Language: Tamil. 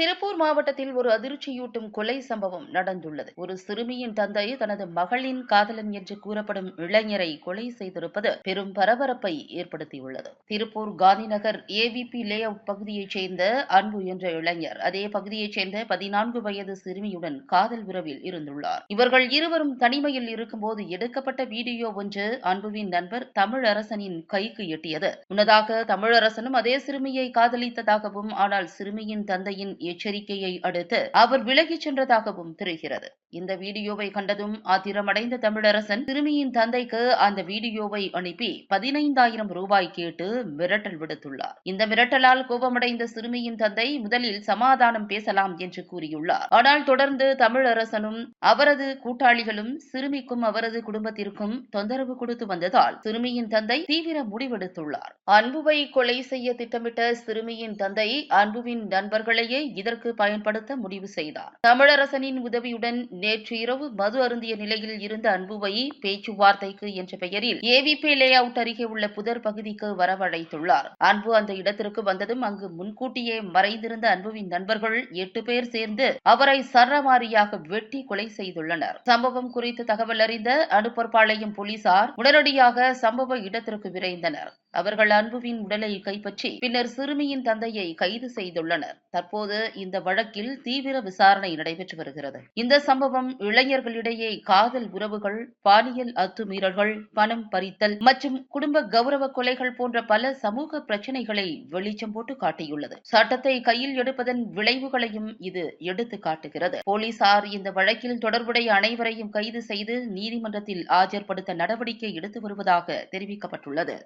திருப்பூர் மாவட்டத்தில் ஒரு அதிர்ச்சியூட்டும் கொலை சம்பவம் நடந்துள்ளது. ஒரு சிறுமியின் தந்தை தனது மகளின் காதலன் என்று கூறப்படும் இளைஞரை கொலை செய்திருப்பது பெரும் பரபரப்பை ஏற்படுத்தியுள்ளது. Tiruppur Gandhinagar AVP layout பகுதியைச் சேர்ந்த அன்பு என்ற இளைஞர் அதே பகுதியைச் சேர்ந்த பதினான்கு வயது சிறுமியுடன் காதல் உறவில் இருந்துள்ளார். இவர்கள் இருவரும் தனிமையில் இருக்கும்போது எடுக்கப்பட்ட வீடியோ ஒன்று அன்புவின் நண்பர் தமிழரசனின் கைக்கு எட்டியது. முன்னதாக தமிழரசனும் அதே சிறுமியை காதலித்ததாகவும் ஆனால் சிறுமியின் தந்தையின் எச்சரிக்கையை அடுத்து அவர் விலகிச் சென்றதாகவும் தெரிகிறது. இந்த வீடியோவை கண்டதும் ஆத்திரமடைந்த தமிழரசன் சிறுமியின் தந்தைக்கு அந்த வீடியோவை அனுப்பி பதினைந்தாயிரம் ரூபாய் கேட்டு மிரட்டல் விடுத்துள்ளார். இந்த மிரட்டலால் கோபமடைந்த சிறுமியின் தந்தை முதலில் சமாதானம் பேசலாம் என்று கூறியுள்ளார். ஆனால் தொடர்ந்து தமிழரசனும் அவரது கூட்டாளிகளும் சிறுமிக்கும் அவரது குடும்பத்திற்கும் தொந்தரவு கொடுத்து வந்ததால் சிறுமியின் தந்தை தீவிர முடிவெடுத்துள்ளார். அன்புவை கொலை செய்ய திட்டமிட்ட சிறுமியின் தந்தை அன்புவின் நண்பர்களையே இதற்கு பயன்படுத்த முடிவு செய்தார். தமிழரசனின் உதவியுடன் நேற்று இரவு மது அருந்திய நிலையில் இருந்த அன்புவை பேச்சுவார்த்தைக்கு என்ற பெயரில் ஏவிபி லே அவுட் அருகே உள்ள புதர் பகுதிக்கு வரவழைத்துள்ளார். அன்பு அந்த இடத்திற்கு வந்ததும் அங்கு முன்கூட்டியே மறைந்திருந்த அன்புவின் நண்பர்கள் எட்டு பேர் சேர்ந்து அவரை சரமாரியாக வெட்டி கொலை செய்துள்ளனர். சம்பவம் குறித்து தகவல் அறிந்த அனுப்பற்பாளையம் போலீசார் உடனடியாக சம்பவ இடத்திற்கு விரைந்தனர். அவர்கள் அன்புவின் உடலை கைப்பற்றி பின்னர் சிறுமியின் தந்தையை கைது செய்துள்ளனர். தற்போது இந்த வழக்கில் தீவிர விசாரணை நடைபெற்று வருகிறது. இந்த சம்பவம் இளைஞர்களிடையே காதல் உறவுகள் பாலியல் அத்துமீறல்கள் பணம் பறித்தல் மற்றும் குடும்ப கௌரவ கொலைகள் போன்ற பல சமூக பிரச்சனைகளை வெளிச்சம் போட்டு காட்டியுள்ளது. சட்டத்தை கையில் எடுப்பதன் விளைவுகளையும் இது எடுத்து காட்டுகிறது. போலீசார் இந்த வழக்கில் தொடர்புடைய அனைவரையும் கைது செய்து நீதிமன்றத்தில் ஆஜர்படுத்த நடவடிக்கை எடுத்து வருவதாக தெரிவிக்கப்பட்டுள்ளது.